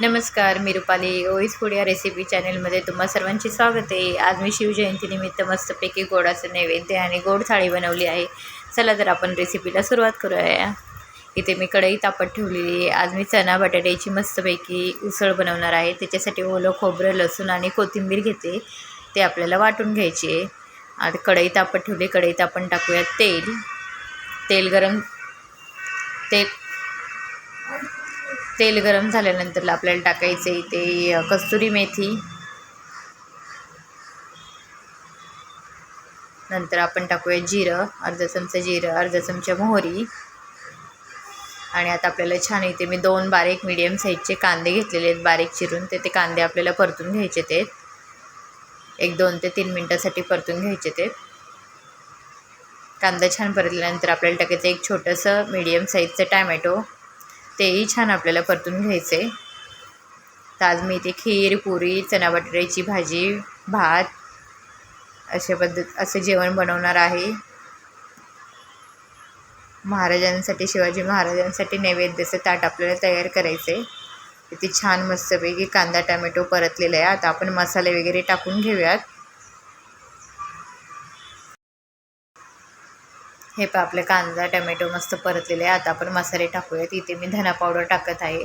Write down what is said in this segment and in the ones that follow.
नमस्कार मी रुपाली. ओईस फूड या रेसिपी चॅनलमध्ये तुम्हा सर्वांचे स्वागत आहे. आज मी शिवजयंतीनिमित्त मस्तपैकी गोडाचं नैवेद्य आणि गोड थाळी बनवली आहे. चला तर आपण रेसिपीला सुरुवात करूया. इथे मी कढई तापत ठेवलेली आहे. आज मी चणा बटाट्याची मस्तपैकी उसळ बनवणार आहे. त्याच्यासाठी ओलं खोबरं लसूण आणि कोथिंबीर घेते. ते आपल्याला वाटून घ्यायची आहे. आता कढई तापत ठेवली. कढईत आपण टाकूयात तेल. तेल गरम तेल तेल गरम झाल्यानंतर आपल्याला टाकायचं आहे ते कस्तुरी मेथी. नंतर आपण टाकूया जिरं अर्धा चमचा जिरं अर्धा चमचा मोहरी. आणि आता आपल्याला छान इथे मी दोन बारीक मीडियम साईजचे कांदे घेतलेले आहेत बारीक चिरून. ते ते कांदे आपल्याला परतून घ्यायचे ते. एक दोन ते तीन मिनटासाठी परतून घ्यायचे ते. कांदा छान परतल्यानंतर आपल्याला टाकायचं एक छोटंसं मीडियम साईजचं टॅमॅटो तेही छान आपल्याला परतून घ्यायचे. तर आज मी इथे खीर पुरी चणा बटाट्याची भाजी भात अशा पद्धत असं जेवण बनवणार आहे. महाराजांसाठी शिवाजी महाराजांसाठी नैवेद्याचं ताट आपल्याला तयार करायचं आहे इथे छान मस्तपैकी कांदा टमॅटो परतलेला आहे आता आपण मसाले वगैरे टाकून घेऊयात. हे पा आपले कांदा टमॅटो मस्त परतलेले आहे आता आपण मसाले टाकूयात. इथे मी धना पावडर टाकत आहे.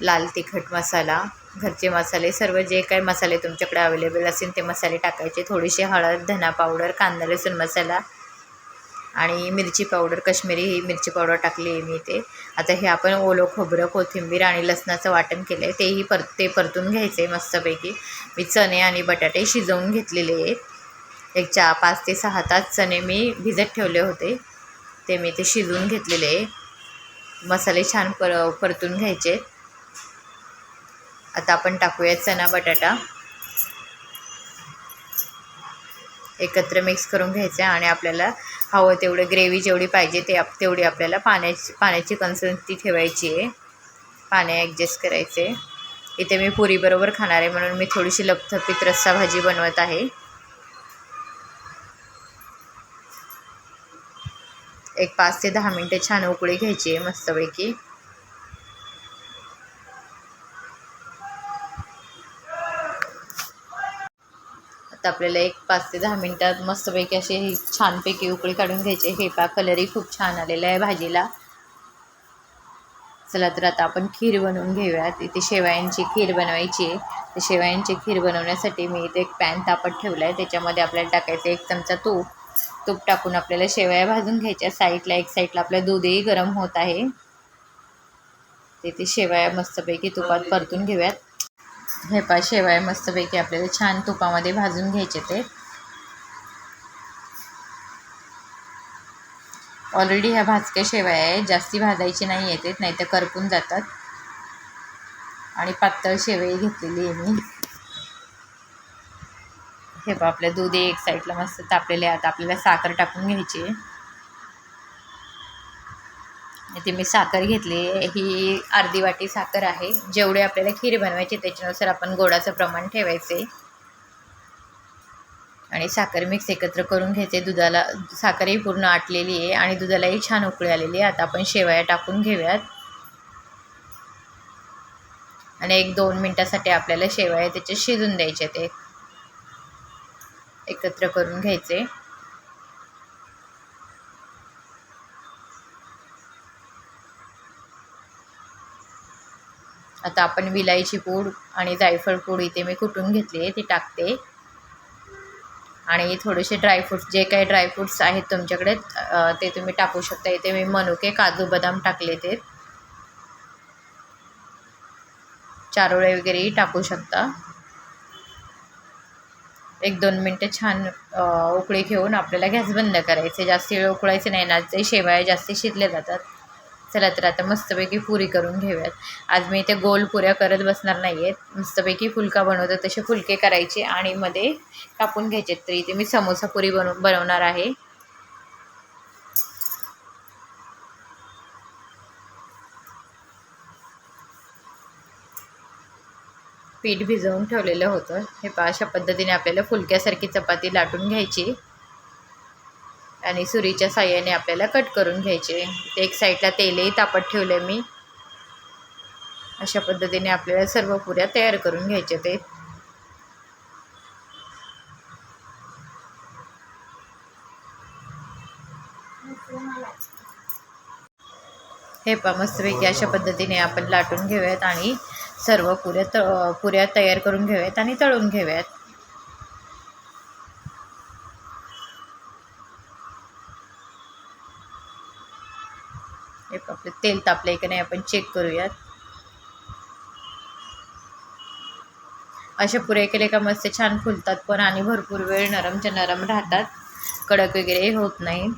लाल तिखट मसाला घरचे मसाले सर्व जे काही मसाले तुमच्याकडे अवेलेबल असेल ते मसाले टाकायचे. थोडीशी हळद धना पावडर कांदा लसूण मसाला आणि मिरची पावडर कश्मीरी ही मिरची पावडर टाकली आहे मी इथे. आता हे आपण ओलं खोबरं कोथिंबीर आणि लसणाचं वाटण केलं आहे तेही परत ते परतून घ्यायचे मस्तपैकी. मी चणे आणि बटाटे शिजवून घेतलेले आहेत. एक चार पाच ते सहा तास चणे मी भिजत ठेवले होते. ते मी ते शिजवून घेतलेले. आहे मसाले छान पर परतून घ्यायचे. आता आपण टाकूया चणा बटाटा. एकत्र मिक्स करून घ्यायचं आणि आपल्याला हवं तेवढं ग्रेव्ही जेवढी पाहिजे ते आप तेवढी आपल्याला पाण्याची पाण्याची कन्सिस्टन्सी ठेवायची आहे. पाणी ॲडजस्ट करायचे. इथे मी पुरीबरोबर खाणार आहे म्हणून मी थोडीशी लपथपीत रस्सा भाजी बनवत आहे. एक पाच ते दहा मिनटं छान उकळी घ्यायची आहे मस्तपैकी. आता आपल्याला एक पाच ते दहा मिनटात मस्तपैकी अशी ही छानपैकी उकळी काढून घ्यायची. हे पा कलरही खूप छान आलेला आहे भाजीला. चला तर आता आपण खीर बनवून घेऊयात. इथे शेवयांची खीर बनवायची आहे. तर शेवयांची खीर बनवण्यासाठी मी इथे एक पॅन तापत ठेवला आहे त्याच्यामध्ये आपल्याला टाकायचं एक चमचा तूप. तूप टाकून आपल्याला शेवया भाजून घ्यायच्या. साईडला एक साईडला आपलं दूधही गरम होत आहे. तिथे शेवया मस्तपैकी तुपात परतून घेऊयात. हे पा शेवया मस्तपैकी आपल्याला छान तुपामध्ये भाजून घ्यायचे ते. ऑलरेडी ह्या भाजक्या शेवया आहे. जास्ती भाजायची नाही येते नाही तर करपून जातात. आणि पातळ शेवई घेतलेली आहे मी. हे बा आपलं दूध एक साईडला मस्त तापलेले आहे आता आपल्याला साखर टाकून घ्यायची. आहे इथे मी साखर घेतली. ही अर्धी वाटी साखर आहे. जेवढे आपल्याला खीर बनवायची त्याच्यानुसार आपण गोडाचं प्रमाण ठेवायचे. आणि साखर मिक्स एकत्र करून घ्यायचे. दुधाला साखरही पूर्ण आटलेली आहे आणि दुधालाही छान उकळी आलेली आहे. आता आपण शेवया टाकून घेऊयात. आणि एक दोन मिनटासाठी आपल्याला शेवया त्याचे शिजून द्यायचे ते एकत्र करून घ्यायचे. आता आपण विलायची पूड आणि जायफळ पूड इथे मी कुटून घेतली आहे ती टाकते. आणि थोडेसे ड्रायफ्रूट्स जे काही ड्रायफ्रूट्स आहेत तुमच्याकडे ते तुम्ही टाकू शकता. इथे मी मनुके काजू बदाम टाकले ते. चारोळे वगैरेही टाकू शकता. एक दोन मिनटं छान उकळी घेऊन आपल्याला गॅस बंद करायचे. जास्त वेळ उकळायचं नाही ना ते शेवाया जास्त शिजल्या जातात. चला तर आता मस्तपैकी पुरी करून घेऊयात. आज मी इथे गोल पुऱ्या करत बसणार नाही आहेत मस्तपैकी फुलका बनवतो तसे फुलके करायचे आणि मध्ये कापून घ्यायचे. तर इथे मी समोसा पुरी बनव बनवणार आहे. पीठ भिजवून ठेवलेलं होतं. हे पा अशा पद्धतीने आपल्याला फुलक्यासारखी चपाती लाटून घ्यायची. आणि सुरीच्या साह्याने आपल्याला कट करून घ्यायचे. एक साईडला तेलही तापत ठेवले मी. अशा पद्धतीने आपल्याला सर्व पुऱ्या तयार करून घ्यायच्या ते. हे पा मस्तपैकी अशा पद्धतीने आपण लाटून घेऊयात आणि सर्व पुऱ्या त पुऱ्या तयार करून घेऊयात आणि तळून घेऊयात. हे आपलं तेल तापलंय की नाही आपण चेक करूयात. अशा पुऱ्या केले का मस्त छान फुलतात पण आणि भरपूर वेळ नरमच्या नरम राहतात. कडक वगैरे होत नाही.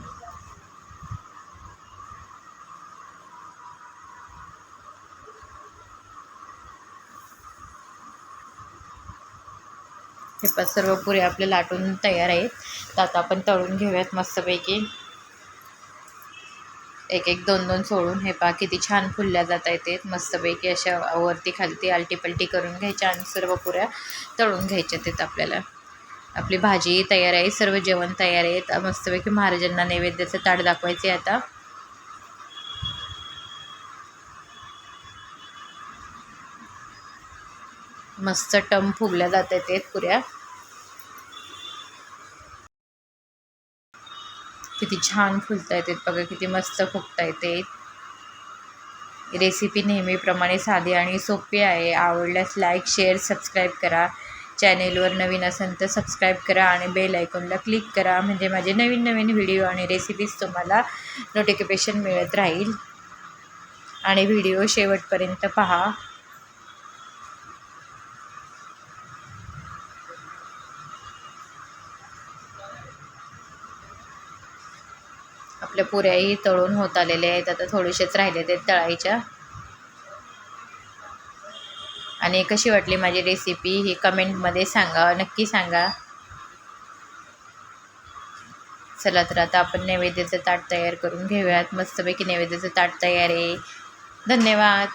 हे पण सर्व पुऱ्या आपले लाटून तयार आहेत. तर आता आपण तळून घेऊयात मस्तपैकी. एक एक दोन दोन सोडून. हे पा किती छान फुलल्या जात आहेत मस्तपैकी अशा वरती खालती आलटीपलटी करून घ्यायच्या आणि सर्व पुऱ्या तळून घ्यायच्या आहेत आपल्याला. आपली भाजी तयार आहे सर्व जेवण तयार आहेत मस्तपैकी महाराजांना नैवेद्याचं ताट दाखवायचे आता. मस्त टम फुगल्या जात आहेत ते पुऱ्या. किती छान फुलता येतात बघा किती मस्त फुगता येते. रेसिपी नेहमीप्रमाणे साधी आणि सोपी आहे. आवडल्यास लाईक शेअर सबस्क्राईब करा. चॅनेलवर नवीन असेल तर सबस्क्राईब करा आणि बेल आयकॉनला क्लिक करा. म्हणजे माझे नवीन नवीन व्हिडिओ आणि रेसिपीज तुम्हाला नोटिफिकेशन मिळत राहील. आणि व्हिडिओ शेवटपर्यंत पहा. आपल्या पुऱ्याही तळून होत आलेल्या आहेत. आता थोडेसेच राहिले ते तळायच्या आणि कशी वाटली माझी रेसिपी ही कमेंटमध्ये सांगा. नक्की सांगा. चला तर आता आपण नैवेद्याचं ताट तयार करून घेऊयात. मस्तपैकी नैवेद्याचं ताट तयार आहे. धन्यवाद.